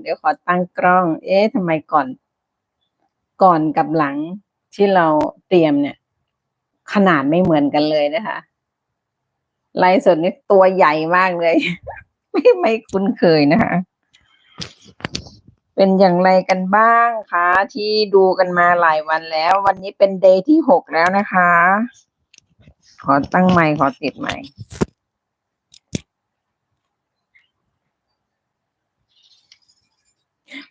เดี๋ยวขอตั้งกล้อง เอ๊ะทำไมก่อน ก่อนกับหลังที่เราเตรียมเนี่ย ขนาดไม่เหมือนกันเลยนะคะไลฟ์สดนี่ตัวใหญ่มากเลย ไม่ไม่คุ้นเคยนะคะ เป็นอย่างไรกันบ้างคะที่ดูกันมาหลายวันแล้ว วันนี้เป็นเดย์ที่หกแล้วนะคะ ขอตั้งไมค์ขอติดไม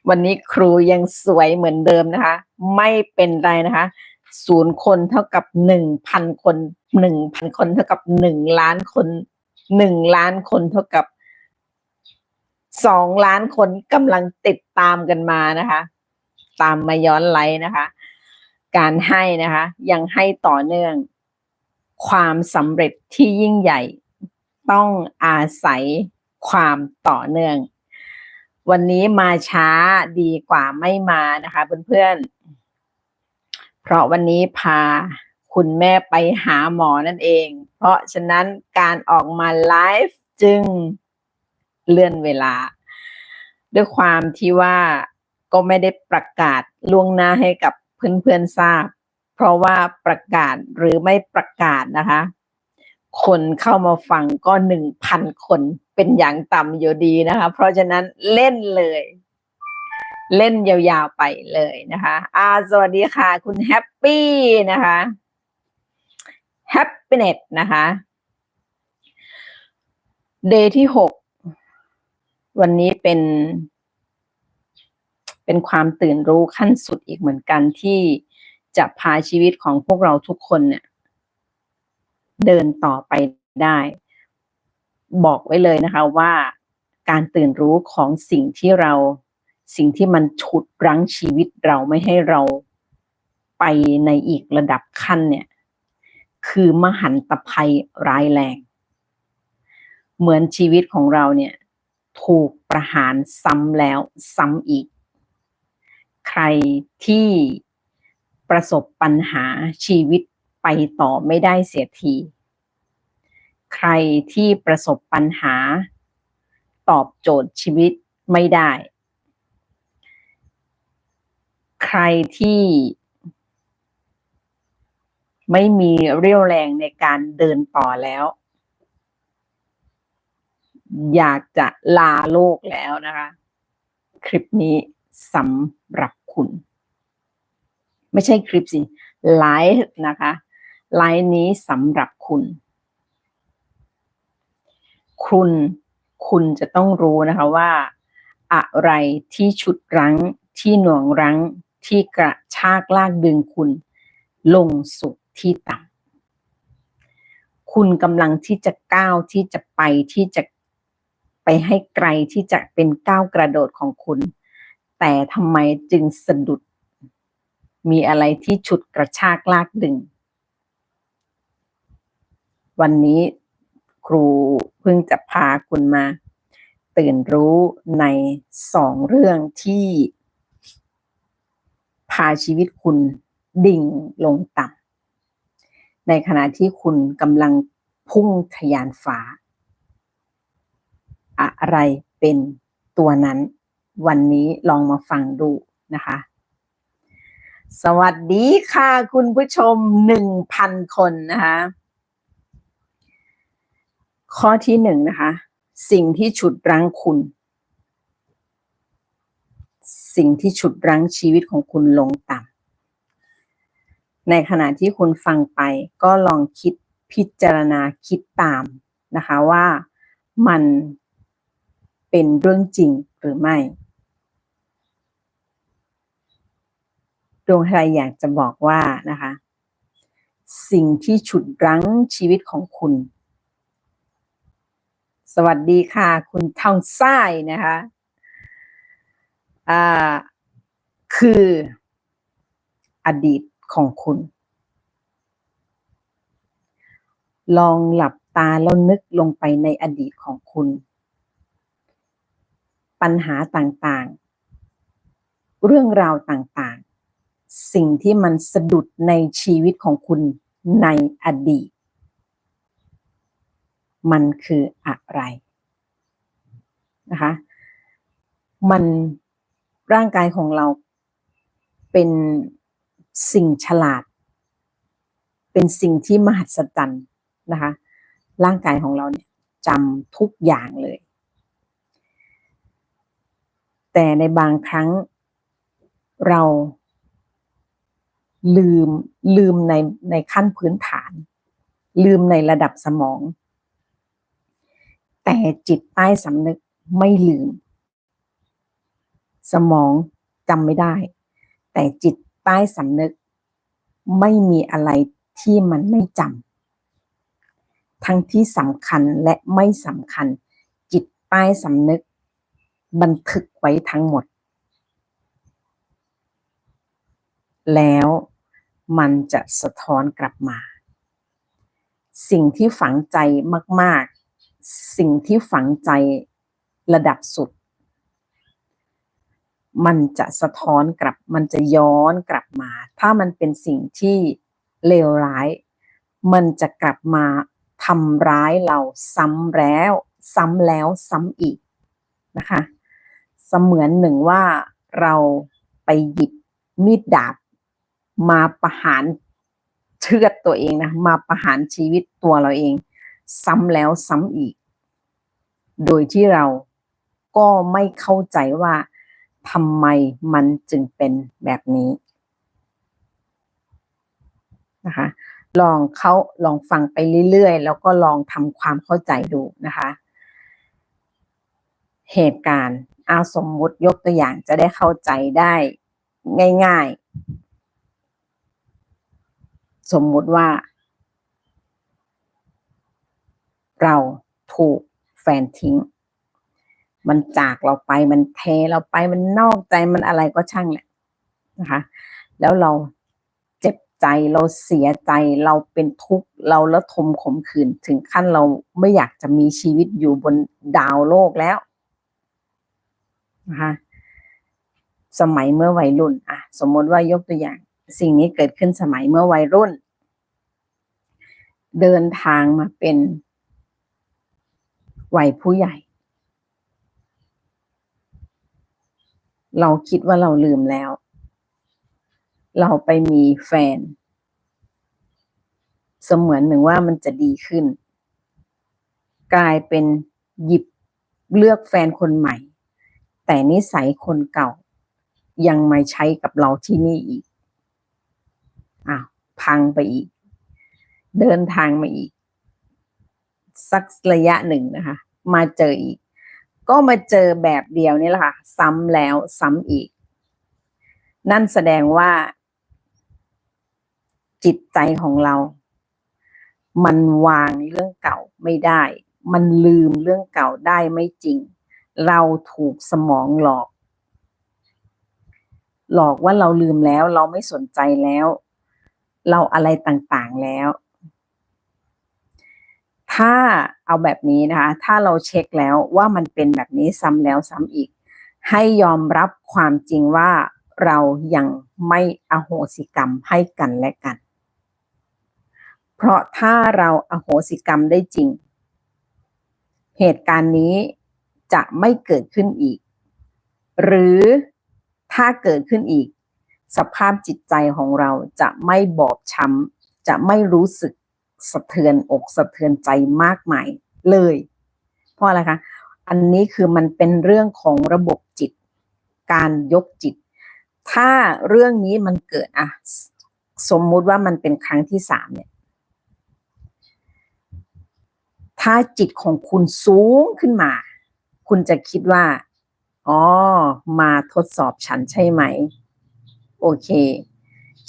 วันนี้ครูยังสวยเหมือนเดิมนะคะ ไม่เป็นไรนะคะศูนย์คนเท่ากับหนึ่งพันคนหนึ่งพันคนเท่ากับหนึ่งล้านคนหนึ่งล้านคนเท่ากับสองล้านคนกำลังติดตามกันมานะคะ ตามมาย้อนไลฟ์นะคะ การให้นะคะ ยังให้ต่อเนื่อง ความสำเร็จที่ยิ่งใหญ่ ต้องอาศัยความต่อเนื่อง วันนี้มาช้าดีกว่าไม่มานะคะเพื่อนๆ เพราะวันนี้พาคุณแม่ไปหาหมอนั่นเอง เพราะฉะนั้นการออกมาไลฟ์จึงเลื่อนเวลา ด้วยความที่ว่าก็ไม่ได้ประกาศล่วงหน้าให้กับเพื่อนๆทราบ เพราะว่าประกาศหรือไม่ประกาศนะคะ คนเข้ามาฟังก็หนึ่งพันคนเป็นอย่างต่ำอยู่ดีนะคะ เพราะฉะนั้นเล่นเลย เล่นยาวๆไปเลยนะคะอาสวัสดีค่ะ คุณแฮปปี้นะคะแฮปปี้เน็ตนะคะเดย์ที่หกวันนี้เป็น เป็นความตื่นรู้ขั้นสุดอีกเหมือนกันที่จะพาชีวิตของพวกเราทุกคนเนี่ย เดินต่อไปได้ บอกไว้เลยนะคะว่าการตื่นรู้ของสิ่งที่เราสิ่งที่มันฉุดรั้งชีวิตเราไม่ให้เราไปในอีกระดับขั้นเนี่ยคือมหันตภัยร้ายแรง เหมือนชีวิตของเราเนี่ยถูกประหารซ้ำแล้วซ้ำอีก ใครที่ประสบปัญหาชีวิต ไปต่อไม่ได้เสียที ใครที่ประสบปัญหา ตอบโจทย์ชีวิตไม่ได้ ใครที่ไม่มีเรี่ยวแรงในการเดินต่อแล้ว อยากจะลาโลกแล้วนะคะ คลิปนี้สำหรับคุณ ไม่ใช่คลิปสิไลฟ์นะคะ ไลฟ์นี้สำหรับคุณ คุณคุณจะต้องรู้นะคะว่า อะไรที่ชุดรั้งที่หน่วงรั้งที่กระชากลากดึงคุณ ลงสู่ที่ต่ำคุณกำลังที่จะก้าวที่จะไปที่จะไปให้ไกลที่จะเป็นก้าวกระโดดของคุณ แต่ทำไมจึงสะดุด มีอะไรที่ฉุดกระชากลากดึง วันนี้ครูเพิ่งจะพาคุณมา ตื่นรู้ในสองเรื่องที่ พาชีวิตคุณดิ่งลงต่ำในขณะที่คุณกำลังพุ่งทะยานฟ้า อะไรเป็นตัวนั้น วันนี้ลองมาฟังดูนะคะ สวัสดีค่ะคุณผู้ชมหนึ่งพันคนนะคะ ข้อที่หนึ่งนะคะ สิ่งที่ฉุดรั้งคุณ สิ่งที่ฉุดรั้งชีวิตของคุณลงต่ำในขณะที่คุณฟังไปก็ลองคิดพิจารณาคิดตามนะคะว่ามันเป็นเรื่องจริงหรือไม่ดวงใครอยากจะบอกว่านะคะ สิ่งที่ฉุดรั้งชีวิตของคุณ สวัสดีค่ะ คุณทองไส้นะคะอ่าคืออดีตของคุณ ลองหลับตาแล้วนึกลงไปในอดีตของคุณ ปัญหาต่างๆ เรื่องราวต่างๆ สิ่งที่มันสะดุดในชีวิตของคุณในอดีต มันคืออะไรนะคะ มันร่างกายของเราเป็นสิ่งฉลาด เป็นสิ่งที่มหัศจรรย์นะคะ ร่างกายของเราเนี่ยจำทุกอย่างเลย แต่ในบางครั้งเราลืมลืมในในขั้นพื้นฐาน ลืมในระดับสมอง แต่จิตใต้สำนึกไม่ลืม สมองจำไม่ได้ แต่จิตใต้สำนึก ไม่มีอะไรที่มันไม่จำทั้งที่สำคัญและไม่สำคัญ จิตใต้สำนึก บันทึกไว้ทั้งหมด แล้วมันจะสะท้อนกลับมา สิ่งที่ฝังใจมาก สิ่งที่ฝังใจระดับสุด มันจะสะท้อนกลับ มันจะย้อนกลับมา ถ้ามันเป็นสิ่งที่เลวร้าย มันจะกลับมาทำร้ายเราซ้ำแล้ว ซ้ำแล้วซ้ำอีกนะคะ เสมือนหนึ่งว่าเราไปหยิบมีดดาบ มาประหารเชือดตัวเองนะ มาประหารชีวิตตัวเราเอง ซ้ำแล้วซ้ำอีก โดยที่เราก็ไม่เข้าใจว่าทำไมมันจึงเป็นแบบนี้นะคะลองเขาลองฟังไปเรื่อยๆ แล้วก็ลองทำความเข้าใจดูนะคะ เหตุการณ์เอาสมมุติยกตัวอย่างจะได้เข้าใจได้ง่าย ๆ สมมุติว่า เราถูกแฟนทิ้ง มันจากเราไปมันเทเราไปมันนอกใจมันอะไรก็ช่างแหละนะคะ แล้วเราเจ็บใจเราเสียใจเราเป็นทุกข์เราละทมขมขื่นถึงขั้นเราไม่อยากจะมีชีวิตอยู่บนดาวโลกแล้วนะคะสมัยเมื่อวัยรุ่นอะสมมติว่ายกตัวอย่าง สิ่งนี้เกิดขึ้นสมัยเมื่อวัยรุ่น เดินทางมาเป็น วัยผู้ใหญ่ เราคิดว่าเราลืมแล้ว เราไปมีแฟน เสมือนหนึ่งว่ามันจะดีขึ้น กลายเป็นหยิบเลือกแฟนคนใหม่ แต่นิสัยคนเก่า ยังมาใช้กับเราที่นี่อีกอ้าวพังไปอีก เดินทางมาอีก สักระยะหนึ่งนะคะ มาเจออีก ก็มาเจอแบบเดียวนี่แหละค่ะ ซ้ำแล้วซ้ำอีก นั่นแสดงว่า จิตใจของเรา มันวางเรื่องเก่าไม่ได้ มันลืมเรื่องเก่าได้ไม่จริง เราถูกสมองหลอก หลอกว่าเราลืมแล้ว เราไม่สนใจแล้ว เราอะไรต่างๆแล้ว ถ้าเอาแบบนี้นะคะ ถ้าเราเช็คแล้วว่ามันเป็นแบบนี้ซ้ำแล้วซ้ำอีก ให้ยอมรับความจริงว่าเรายังไม่อโหสิกรรมให้กันและกัน เพราะถ้าเราอโหสิกรรมได้จริง เหตุการณ์นี้จะไม่เกิดขึ้นอีก หรือถ้าเกิดขึ้นอีก สภาพจิตใจของเราจะไม่บอบช้ำจะไม่รู้สึก สะเทือนอกสะเทือนใจมากมายเลย เพราะอะไรคะ อันนี้คือมันเป็นเรื่องของระบบจิต การยกจิต ถ้าเรื่องนี้มันเกิดอะสมมุติว่ามันเป็นครั้งที่สามเนี่ย ถ้าจิตของคุณสูงขึ้นมา คุณจะคิดว่า อ๋อ มาทดสอบฉันใช่ไหม โอเค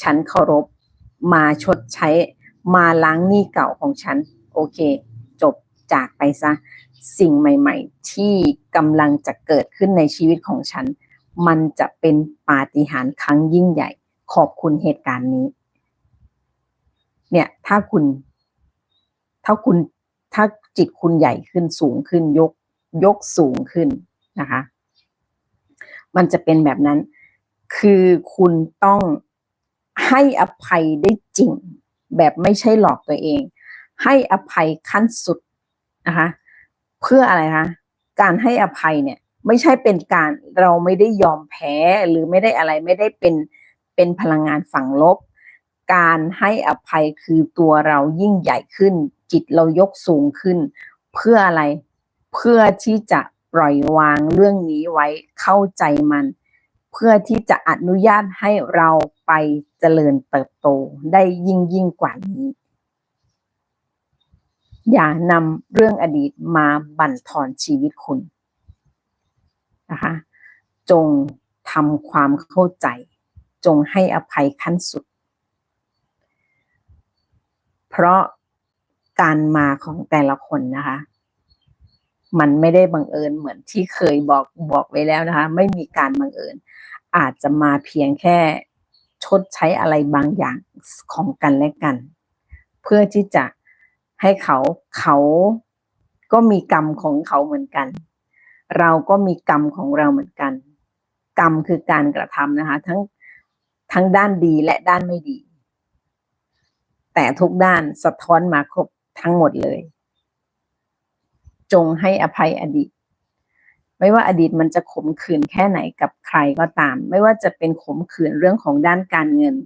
ฉันเคารพ มาชดใช้ มาล้างหนี้เก่าของฉัน โอเค จบจากไปซะ สิ่งใหม่ๆ ที่กำลังจะเกิดขึ้นในชีวิตของฉัน มันจะเป็นปาฏิหาริย์ครั้งยิ่งใหญ่ ขอบคุณเหตุการณ์นี้ เนี่ยถ้าคุณ ถ้าคุณถ้าจิตคุณใหญ่ขึ้นสูงขึ้นยกยกสูงขึ้นนะคะ มันจะเป็นแบบนั้น คือคุณต้องให้อภัยได้จริง แบบไม่ใช่หลอกตัวเอง ให้อภัยขั้นสุดนะคะเพื่ออะไรคะการให้อภัยเนี่ยไม่ใช่เป็นการเราไม่ได้ยอมแพ้หรือไม่ได้อะไรไม่ได้เป็นเป็นพลังงานฝั่งลบ การให้อภัยคือตัวเรายิ่งใหญ่ขึ้น จิตเรายกสูงขึ้น เพื่ออะไรเพื่อที่จะปล่อยวางเรื่องนี้ไว้เข้าใจมัน เพื่อที่จะอนุญาตให้เราไปเจริญเติบโตได้ยิ่งยิ่งกว่านี้ อย่านำเรื่องอดีตมาบั่นทอนชีวิตคุณนะคะจงทำความเข้าใจ จงให้อภัยขั้นสุด เพราะการมาของแต่ละคนนะคะ มันไม่ได้บังเอิญเหมือนที่เคยบอกบอกไว้แล้วนะคะ ไม่มีการบังเอิญ อาจจะมาเพียงแค่ชดใช้อะไรบางอย่างของกันและกัน เพื่อที่จะให้เขาเขาก็มีกรรมของเขาเหมือนกัน เราก็มีกรรมของเราเหมือนกัน กรรมคือการกระทำนะคะ ทั้งทั้งด้านดีและด้านไม่ดี แต่ทุกด้านสะท้อนมาครบทั้งหมดเลย จงให้อภัยอดีต ไม่ว่าอดีตมันจะขมขื่นแค่ไหนกับใครก็ตาม ไม่ว่าจะเป็นขมขื่นเรื่องของด้านการเงิน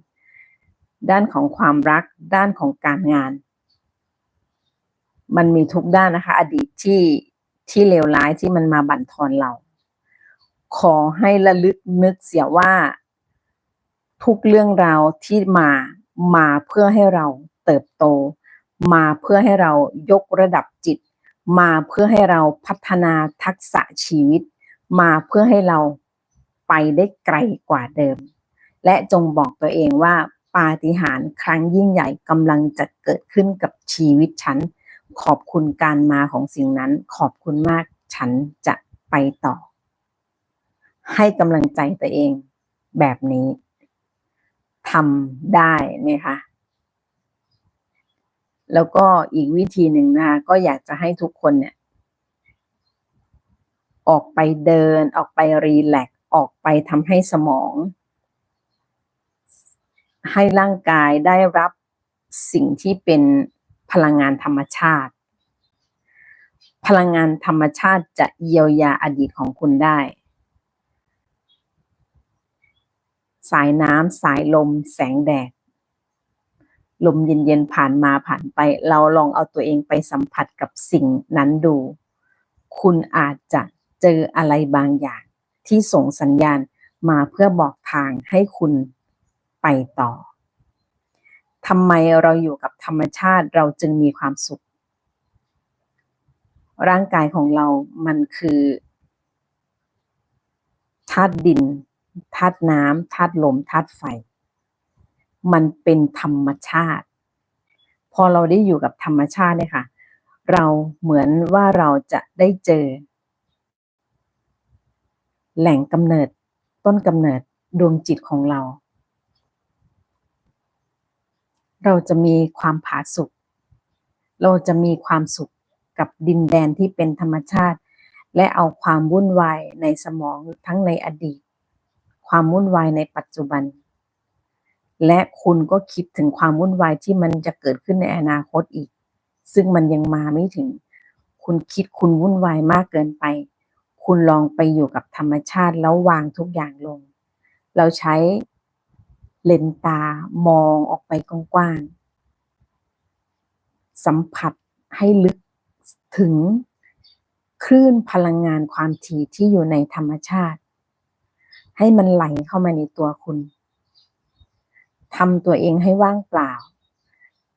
ด้านของความรัก ด้านของการงาน มันมีทุกด้านนะคะ อดีตที่ที่เลวร้ายที่มันมาบั่นทอนเรา ขอให้ระลึกนึกเสียว่า ทุกเรื่องราวที่มามาเพื่อให้เราเติบโต มาเพื่อให้เรายกระดับจิต มาเพื่อให้เราพัฒนาทักษะชีวิต มาเพื่อให้เราไปได้ไกลกว่าเดิม และจงบอกตัวเองว่าปาฏิหาริย์ครั้งยิ่งใหญ่กำลังจะเกิดขึ้นกับชีวิตฉัน ขอบคุณการมาของสิ่งนั้น ขอบคุณมากฉันจะไปต่อ ให้กำลังใจตัวเองแบบนี้ทำได้ไหมคะ แล้วก็อีกวิธีหนึ่งนะคะก็อยากจะให้ทุกคนเนี่ย ออกไปเดิน ออกไปรีแลกซ์ออกไปทำให้สมอง ให้ร่างกายได้รับสิ่งที่เป็นพลังงานธรรมชาติ พลังงานธรรมชาติจะเยียวยาอดีตของคุณได้ สายน้ำสายลม แสงแดด ลมเย็นๆผ่านมาผ่านไป เราลองเอาตัวเองไปสัมผัสกับสิ่งนั้นดู คุณอาจจะเจออะไรบางอย่างที่ส่งสัญญาณมาเพื่อบอกทางให้คุณไปต่อทำไมเราอยู่กับธรรมชาติเราจึงมีความสุข ร่างกายของเรามันคือธาตุดินธาตุน้ำธาตุลมธาตุไฟ มันเป็นธรรมชาติ พอเราได้อยู่กับธรรมชาติเนี่ยค่ะ เราเหมือนว่าเราจะได้เจอ แหล่งกำเนิดต้นกำเนิดดวงจิตของเรา เราจะมีความผาสุกเราจะมีความสุขกับดินแดนที่เป็นธรรมชาติ และเอาความวุ่นวายในสมองทั้งในอดีต ความวุ่นวายในปัจจุบัน และคุณก็คิดถึงความวุ่นวายที่มันจะเกิดขึ้นในอนาคตอีก ซึ่งมันยังมาไม่ถึง คุณคิดคุณวุ่นวายมากเกินไป คุณลองไปอยู่กับธรรมชาติแล้ววางทุกอย่างลง เราใช้เลนตามองออกไปกว้างๆสัมผัสให้ลึกถึงคลื่นพลังงานความถี่ที่อยู่ในธรรมชาติ ให้มันไหลเข้ามาในตัวคุณ ทำตัวเองให้ว่างเปล่า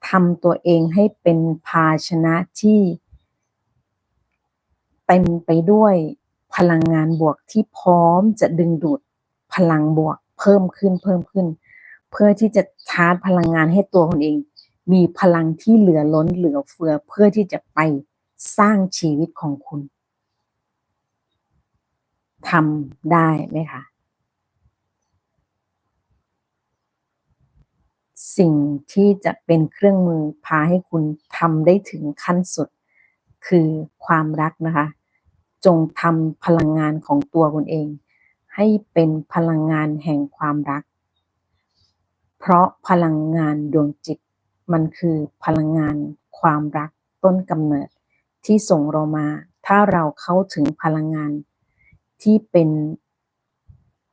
ทำตัวเองให้เป็นภาชนะที่เต็มไปด้วยพลังงานบวกที่พร้อมจะดึงดูดพลังบวกเพิ่มขึ้นเพิ่มขึ้น เพื่อที่จะชาร์จพลังงานให้ตัวคุณเอง มีพลังที่เหลือล้นเหลือเฟือเพื่อที่จะไปสร้างชีวิตของคุณทำได้ไหมคะ สิ่งที่จะเป็นเครื่องมือพาให้คุณทำได้ถึงขั้นสุด คือความรักนะคะ จงทำพลังงานของตัวคุณเอง ให้เป็นพลังงานแห่งความรัก เพราะพลังงานดวงจิต มันคือพลังงานความรักต้นกำเนิดที่ส่งเรามา ถ้าเราเข้าถึงพลังงานที่เป็น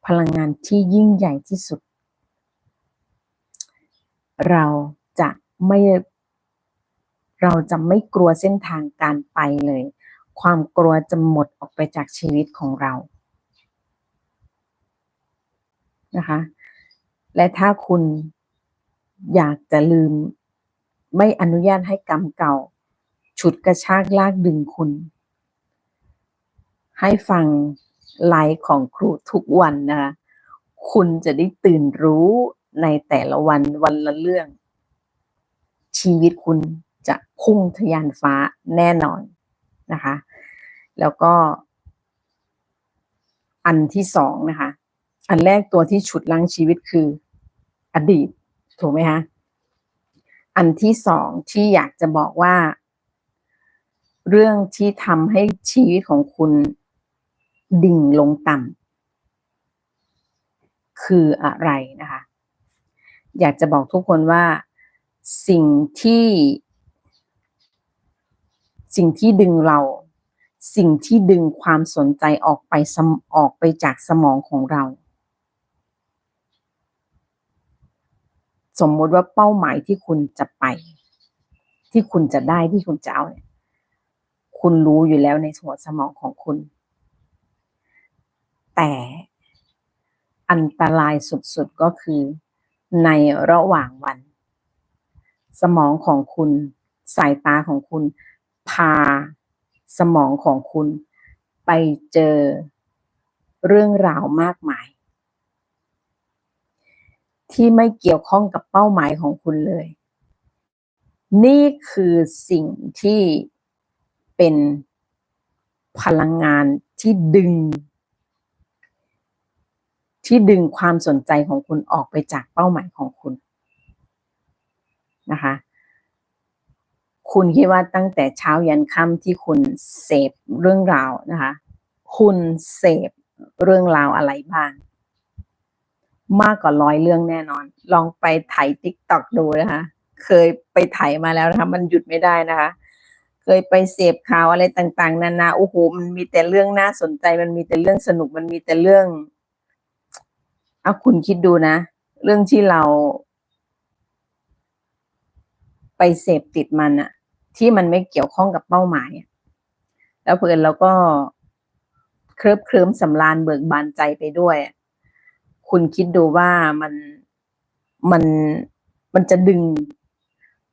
พลังงานที่ยิ่งใหญ่ที่สุด เราจะไม่เราจะไม่กลัวเส้นทางการไปเลย ความกลัวจะหมดออกไปจากชีวิตของเรานะคะ และถ้าคุณอยากจะลืมไม่อนุญาตให้กรรมเก่า ฉุดกระชากลากดึงคุณ ให้ฟังไลฟ์ของครูทุกวันนะคะ คุณจะได้ตื่นรู้ ในแต่ละวันวันละเรื่อง ชีวิตคุณจะพุ่งทะยานฟ้าแน่นอนนะคะ แล้วก็ อันที่สองนะคะ อันแรกตัวที่ฉุดลังชีวิตคืออดีต ถูกไหมคะอันที่สองที่อยากจะบอกว่า เรื่องที่ทำให้ชีวิตของคุณดิ่งลงต่ำคืออะไรนะคะ อยากจะบอกทุกคนว่าสิ่งที่ สิ่งที่ดึงเรา สิ่งที่ดึงความสนใจออกไปสมออกไปจากสมองของเรา สมมติว่าเป้าหมายที่คุณจะไป ที่คุณจะได้ที่คุณจะเอาเนี่ยคุณรู้อยู่แล้วในหัวสมองของคุณ แต่อันตรายสุดๆก็คือ ในระหว่างวัน สมองของคุณ สายตาของคุณ พาสมองของคุณไปเจอเรื่องราวมากมาย ที่ไม่เกี่ยวข้องกับเป้าหมายของคุณเลย นี่คือสิ่งที่เป็นพลังงานที่ดึง ที่ดึงความสนใจของคุณออกไปจากเป้าหมายของคุณนะคะ คุณคิดว่าตั้งแต่เช้ายันค่ำที่คุณเสพเรื่องราวนะคะ คุณเสพเรื่องราวอะไรบ้าง มากกว่าร้อยเรื่องแน่นอน ลองไปไถติ๊กต็อกดูนะคะ เคยไปไถมาแล้วนะคะมันหยุดไม่ได้นะคะเคยไปเสพข่าวอะไรต่าง ๆ นานาโอ้โหมันมีแต่เรื่องน่าสนใจ มันมีแต่เรื่องสนุกมันมีแต่เรื่อง เอาคุณคิดดูนะ เรื่องที่เรา ไปเสพติดมันอะที่มันไม่เกี่ยวข้องกับเป้าหมาย แล้วเพื่อนเราก็เคลิบเคลิ้มสำราญเบิกบานใจไปด้วย คุณคิดดูว่ามันมันมันจะดึง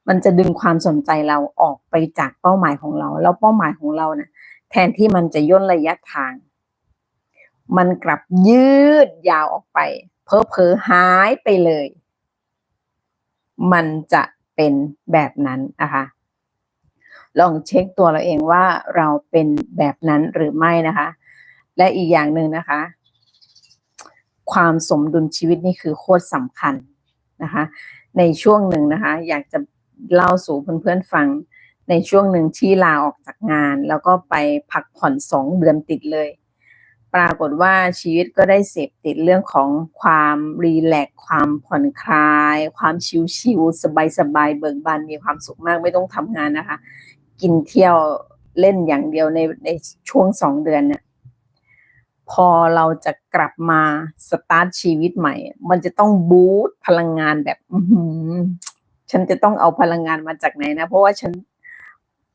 มันจะดึงความสนใจเราออกไปจากเป้าหมายของเรา แล้วเป้าหมายของเรานะ่ะ แทนที่มันจะย่นระยะทาง มันกลับยืดยาวออกไป เพอเพอหายไปเลย มันจะเป็นแบบนั้นนะคะลองเช็คตัวเราเองว่าเราเป็นแบบนั้นหรือไม่นะคะ และอีกอย่างหนึ่งนะคะ ความสมดุลชีวิตนี่คือโคตรสำคัญนะคะ ในช่วงหนึ่งนะคะ อยากจะเล่าสู่เพื่อนๆฟังในช่วงหนึ่งที่ลาออกจากงาน แล้วก็ไปพักผ่อนสองเดือนติดเลย ปรากฏว่าชีวิตก็ได้เสพติดเรื่องของความรีแลกความผ่อนคลาย ความชิลๆสบายๆเบิกบานมีความสุขมากไม่ต้องทำงานนะคะ กินเที่ยวเล่นอย่างเดียวในในช่วงสองเดือนเนี่ยพอเราจะกลับมาสตาร์ทชีวิตใหม่ มันจะต้องบูตพลังงานแบบอื้อหือฉันจะต้องเอาพลังงานมาจากไหนนะ เพราะว่าฉัน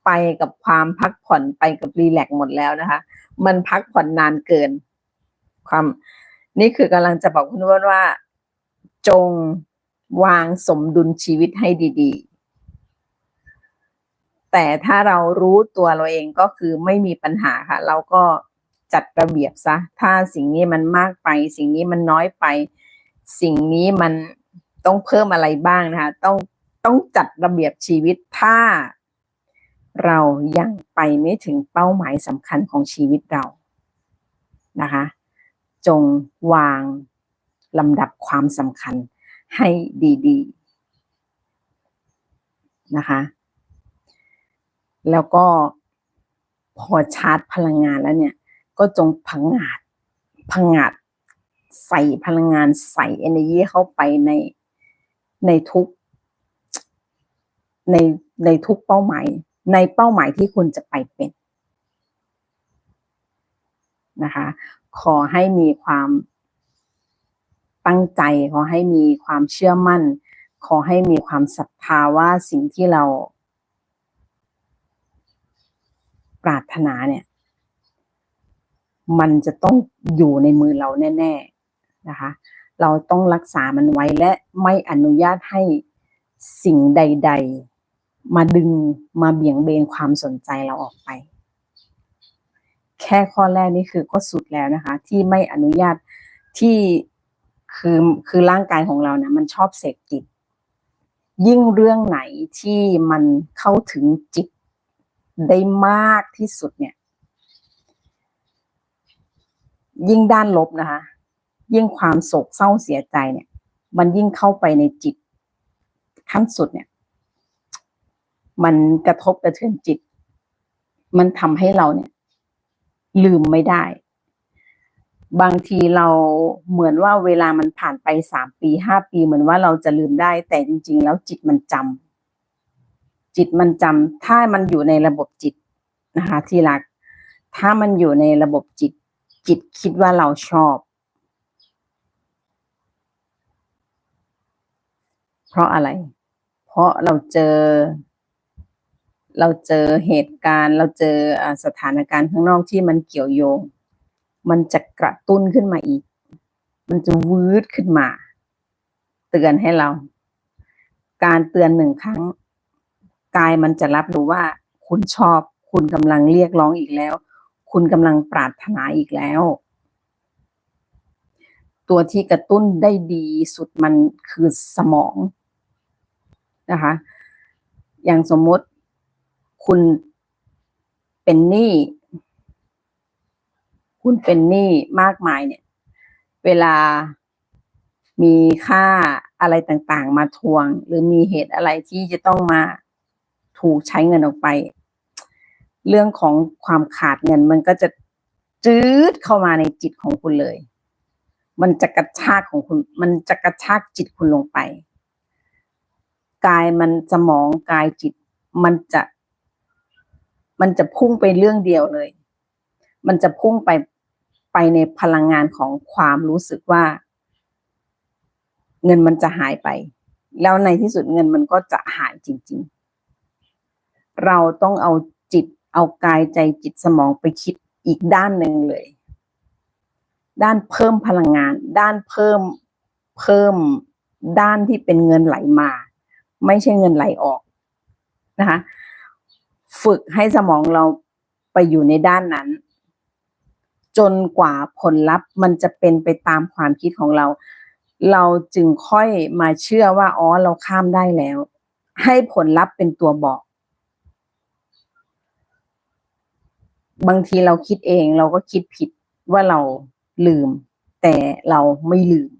ไปกับความพักผ่อนไปกับรีแลกหมดแล้วนะคะ มันพักผ่อนนานเกิน ความ นี่คือกำลังจะบอกคุณว่าว่า จงวางสมดุลชีวิตให้ดีๆ แต่ถ้าเรารู้ตัวเราเองก็คือไม่มีปัญหาค่ะ เราก็จัดระเบียบซะ ถ้าสิ่งนี้มันมากไป สิ่งนี้มันน้อยไป สิ่งนี้มันต้องเพิ่มอะไรบ้างนะคะ ต้องต้องจัดระเบียบชีวิตถ้า เรายังไปไม่ถึงเป้าหมายสำคัญของชีวิตเรานะคะ จงวางลำดับความสำคัญให้ดีๆนะคะ แล้วก็พอชาร์จพลังงานแล้วเนี่ย ก็จงพังงาดพังงาดใส่พลังงานใส่ energy เข้าไปในในทุกในในทุกเป้าหมาย ในเป้าหมายที่คุณจะไปเป็นนะคะ ขอให้มีความตั้งใจ ขอให้มีความเชื่อมั่น ขอให้มีความศรัทธาว่าสิ่งที่เรา ปรารถนาเนี่ย มันจะต้องอยู่ในมือเราแน่ ๆนะคะ เราต้องรักษามันไว้และไม่อนุญาตให้สิ่งใด ๆ มาดึงมาเบี่ยงเบนความสนใจเราออกไป แค่ข้อแรกนี่คือก็สุดแล้วนะคะ ที่ไม่อนุญาตที่คือคือร่างกายของเรานะมันชอบเสพติด ยิ่งเรื่องไหนที่มันเข้าถึงจิตได้มากที่สุดเนี่ย ยิ่งด้านลบนะคะ ยิ่งความโศกเศร้าเสียใจเนี่ย มันยิ่งเข้าไปในจิตขั้นสุดเนี่ย มันกระทบกระเทือนจิต มันทำให้เราเนี่ย ลืมไม่ได้ บางทีเราเหมือนว่าเวลามันผ่านไปสามปีห้าปีเหมือนว่าเราจะลืมได้ แต่จริง ๆ แล้วจิตมันจำจิตมันจำถ้ามันอยู่ในระบบจิตนะคะ ที่รัก ถ้ามันอยู่ในระบบจิต จิตคิดว่าเราชอบ เพราะอะไร เพราะเราเจอ เราเจอเหตุการณ์ เราเจอสถานการณ์ข้างนอกที่มันเกี่ยวโยง มันจะกระตุ้นขึ้นมาอีก มันจะวืดขึ้นมา เตือนให้เรา การเตือนหนึ่งครั้ง กายมันจะรับรู้ว่า คุณชอบ คุณกำลังเรียกร้องอีกแล้ว คุณกำลังปรารถนาอีกแล้ว ตัวที่กระตุ้นได้ดีสุดมันคือสมองนะคะ อย่างสมมติ คุณเป็นหนี้คุณเป็นหนี้มากมายเนี่ย เวลามีค่าอะไรต่างๆ มาทวง หรือมีเหตุอะไรที่จะต้องมาถูกใช้เงินออกไป เรื่องของความขาดเงินมันก็จะจืดเข้ามาในจิตของคุณเลย มันจะกระชากของคุณ มันจะกระชากจิตคุณลงไป กายมันสมองกายจิตมันจะ มันจะพุ่งไปเรื่องเดียวเลย มันจะพุ่งไปไปในพลังงานของความรู้สึกว่า เงินมันจะหายไป แล้วในที่สุดเงินมันก็จะหายจริง ๆ เราต้องเอาจิตเอากายใจจิตสมองไปคิดอีกด้านหนึ่งเลย ด้านเพิ่มพลังงาน ด้านเพิ่มเพิ่มด้านที่เป็นเงินไหลมา ไม่ใช่เงินไหลออกนะคะ ฝึกให้สมองเราไปอยู่ในด้านนั้น จนกว่าผลลัพธ์มันจะเป็นไปตามความคิดของเรา เราจึงค่อยมาเชื่อว่าอ๋อเราข้ามได้แล้ว ให้ผลลัพธ์เป็นตัวบอก บางทีเราคิดเองเราก็คิดผิดว่าเราลืม แต่เราไม่ลืม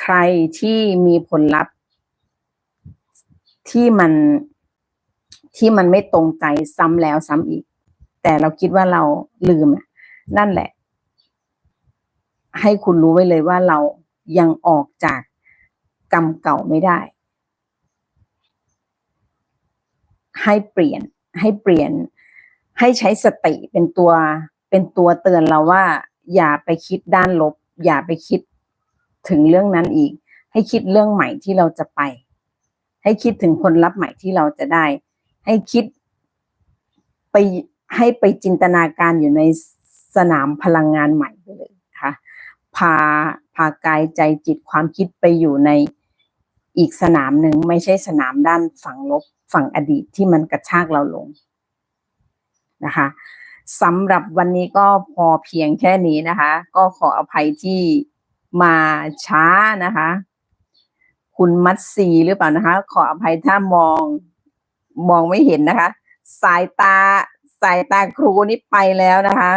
ใครที่มีผลลัพธ์ที่มัน ที่มันไม่ตรงใจซ้ำแล้วซ้ำอีก แต่เราคิดว่าเราลืมนั่นแหละ ให้คุณรู้ไว้เลยว่าเรายังออกจากกรรมเก่าไม่ได้ ให้เปลี่ยนให้เปลี่ยน ให้ใช้สติเป็นตัวเป็นตัวเตือนเราว่า อย่าไปคิดด้านลบ อย่าไปคิดถึงเรื่องนั้นอีก ให้คิดเรื่องใหม่ที่เราจะไป ให้คิดถึงผลลัพธ์ใหม่ที่เราจะได้ ให้คิดไปให้ไปจินตนาการอยู่ในสนามพลังงานใหม่ไปเลยค่ะพาพากายใจจิตความคิดไปอยู่ในอีกสนามหนึ่งไม่ใช่สนามด้านฝั่งลบฝั่งอดีตที่มันกระชากเราลงนะคะสำหรับวันนี้ก็พอเพียงแค่นี้นะคะ ก็ขออภัยที่มาช้านะคะ คุณมัดซีหรือเปล่านะคะ ขออภัยถ้ามอง มองไม่เห็นนะคะ สายตาสายตาครูนี่ไปแล้วนะคะ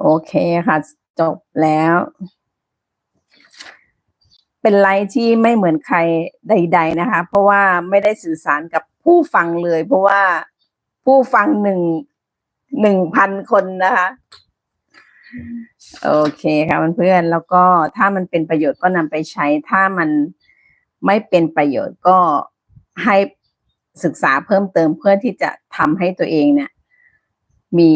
โอเคค่ะ จบแล้ว เป็นไลฟ์ที่ไม่เหมือนใครใด ๆ นะคะ เพราะว่าไม่ได้สื่อสารกับผู้ฟังเลย เพราะว่าผู้ฟังหนึ่งหนึ่งพันคนนะคะโอเคค่ะเพื่อนๆแล้วก็ถ้ามันเป็นประโยชน์ก็นำไปใช้ ถ้ามันไม่เป็นประโยชน์ก็ ให้ศึกษาเพิ่มเติมเพื่อที่จะทำให้ตัวเองเนี่ย มี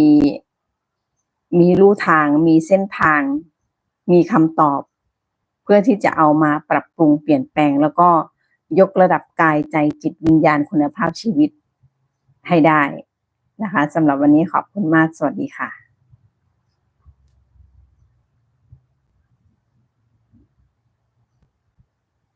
มีลู่ทาง มีเส้นทาง มีคำตอบ เพื่อที่จะเอามาปรับปรุงเปลี่ยนแปลง แล้วก็ยกระดับกายใจจิตวิญญาณคุณภาพชีวิตให้ได้นะคะสำหรับวันนี้ขอบคุณมาก สวัสดีค่ะ